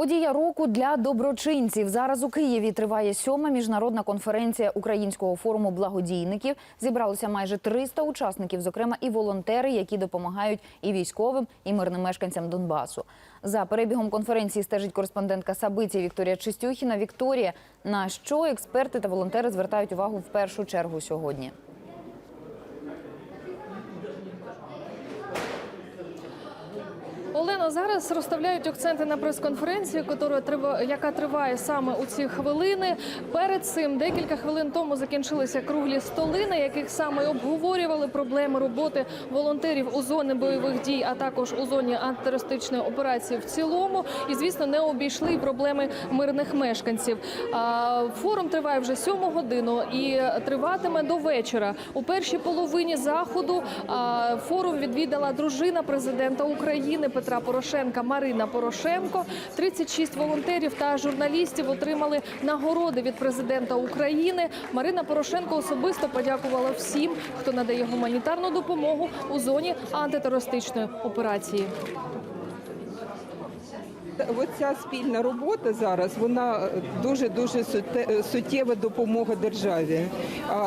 Подія року для доброчинців. Зараз у Києві триває сьома міжнародна конференція Українського форуму благодійників. Зібралося майже 300 учасників, зокрема і волонтери, які допомагають і військовим, і мирним мешканцям Донбасу. За перебігом конференції стежить кореспондентка Сабиці Вікторія Чистюхіна. Вікторія, на що експерти та волонтери звертають увагу в першу чергу сьогодні? Олено, зараз розставляють акценти на прес-конференції, яка триває саме у ці хвилини. Перед цим декілька хвилин тому закінчилися круглі столи, на яких саме обговорювали проблеми роботи волонтерів у зоні бойових дій, а також у зоні антитерористичної операції в цілому. І звісно, не обійшли проблеми мирних мешканців. Форум триває вже сьому годину і триватиме до вечора. У першій половині заходу форум відвідала дружина президента України Петра Порошенка Марина Порошенко. 36 волонтерів та журналістів отримали нагороди від президента України. Марина Порошенко особисто подякувала всім, хто надає гуманітарну допомогу у зоні антитерористичної операції. Оця спільна робота зараз вона дуже дуже суттєва допомога державі.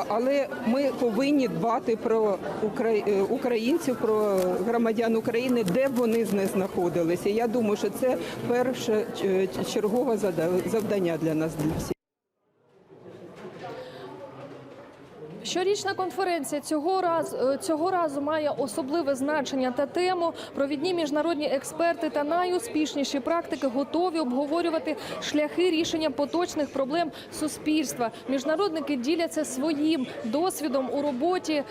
Але ми повинні дбати про е, українців, про громадян України, де б вони не знаходилися. Я думаю, що це перше е, чергове зада- завдання для нас для всіх. Щорічна конференція цього разу е, цього разу має особливе значення та тему. Провідні міжнародні експерти та найуспішніші практики готові обговорювати шляхи рішення поточних проблем суспільства. Міжнародники діляться своїм досвідом у роботі,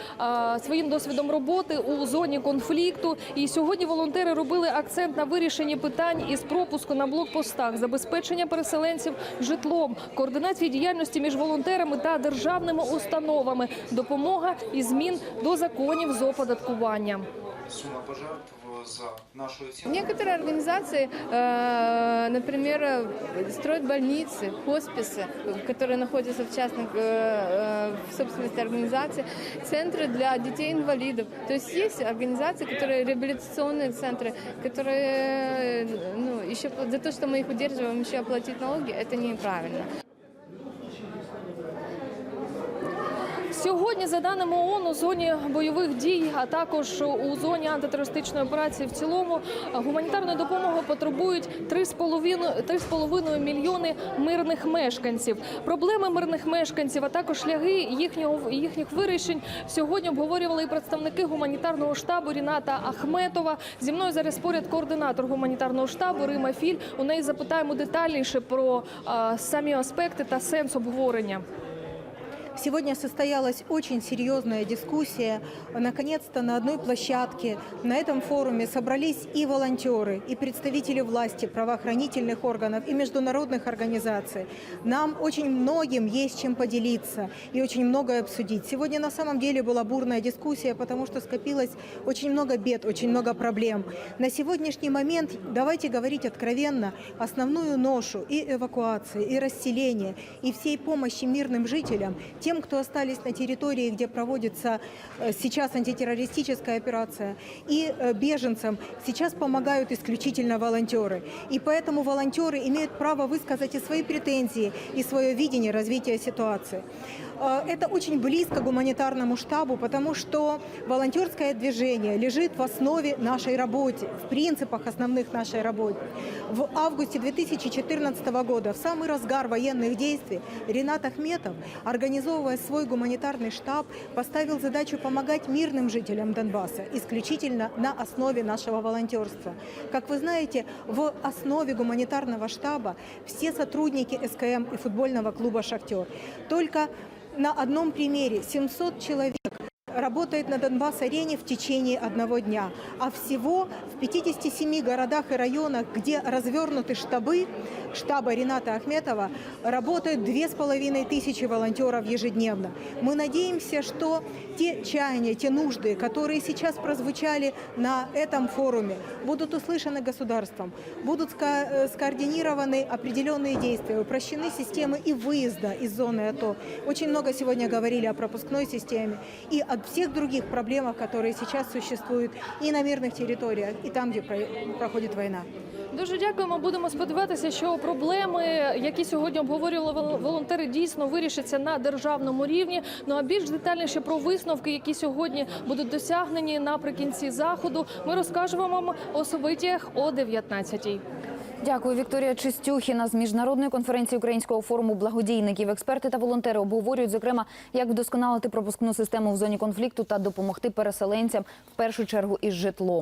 своїм досвідом роботи у зоні конфлікту. І сьогодні волонтери робили акцент на вирішенні питань із пропуску на блокпостах, забезпечення переселенців житлом, координації діяльності між волонтерами та державними установами, допомога і змін до законів з оподаткування. сумма пожертв за нашу оценку. Некоторые организации, э, например, э, строят больницы, хосписы, которые находятся в частных э, э, в собственности организации, центры для детей-инвалидов. То есть есть организации, которые реабилитационные центры, которые, э, ну, еще за то, что мы их удерживаем, еще оплатить налоги, это неправильно. Сьогодні, за даними ООН, у зоні бойових дій, а також у зоні антитерористичної операції в цілому, гуманітарної допомоги потребують 3,5 3,5 мільйони мирних мешканців. Проблеми мирних мешканців, а також шляхи їхнього їхніх вирішень сьогодні обговорювали і представники гуманітарного штабу Ріната Ахметова. Зі мною зараз поряд координатор гуманітарного штабу Рима Філь. У неї запитаємо детальніше про а, самі аспекти та сенс обговорення. Сегодня состоялась очень серьезная дискуссия. Наконец-то на одной площадке на этом форуме собрались и волонтеры, и представители власти, правоохранительных органов, и международных организаций. Нам очень многим есть чем поделиться и очень многое обсудить. Сегодня на самом деле была бурная дискуссия, потому что скопилось очень много бед, очень много проблем. На сегодняшний момент, давайте говорить откровенно, основную ношу и эвакуации, и расселения, и всей помощи мирным жителям, тем, кто остались на территории, где проводится э, сейчас антитеррористическая операция, и э, беженцам сейчас помогают исключительно волонтеры. И поэтому волонтеры имеют право высказать и свои претензии, и свое видение развития ситуации. Э, Это очень близко к гуманитарному штабу, потому что волонтерское движение лежит в основе нашей работы, в принципах основных нашей работы. В августе 2014 года, в самый разгар военных действий, Ренат Ахметов, организовывая свой гуманитарный штаб, поставил задачу помогать мирным жителям Донбасса исключительно на основе нашего волонтерства. Как вы знаете, в основе гуманитарного штаба все сотрудники СКМ и футбольного клуба «Шахтер». Только на одном примере 700 человек работает на Донбасс-арене в течение одного дня. А всего в 57 городах и районах, где развернуты штабы, штаба Рената Ахметова, работают две с половиной тысячи волонтеров ежедневно. Мы надеемся, что те чаяния, те нужды, которые сейчас прозвучали на этом форуме, будут услышаны государством, будут э, скоординированы определенные действия, упрощены системы и выезда из зоны АТО. Очень много сегодня говорили о пропускной системе и о всех других проблемах, которые сейчас существуют и на мирных территориях, и там, где про- проходит война. Дуже дякуємо. Будемо сподіватися, що проблеми, які сьогодні обговорювали вол- волонтери, дійсно вирішаться на державному рівні. Ну а більш детальніше про висновки, які сьогодні будуть досягнені наприкінці заходу, ми розкажемо вам о о 19-й. Дякую, Вікторія Чистюхіна з міжнародної конференції Українського форуму благодійників. Експерти та волонтери обговорюють, зокрема, як вдосконалити пропускну систему в зоні конфлікту та допомогти переселенцям в першу чергу із житлом.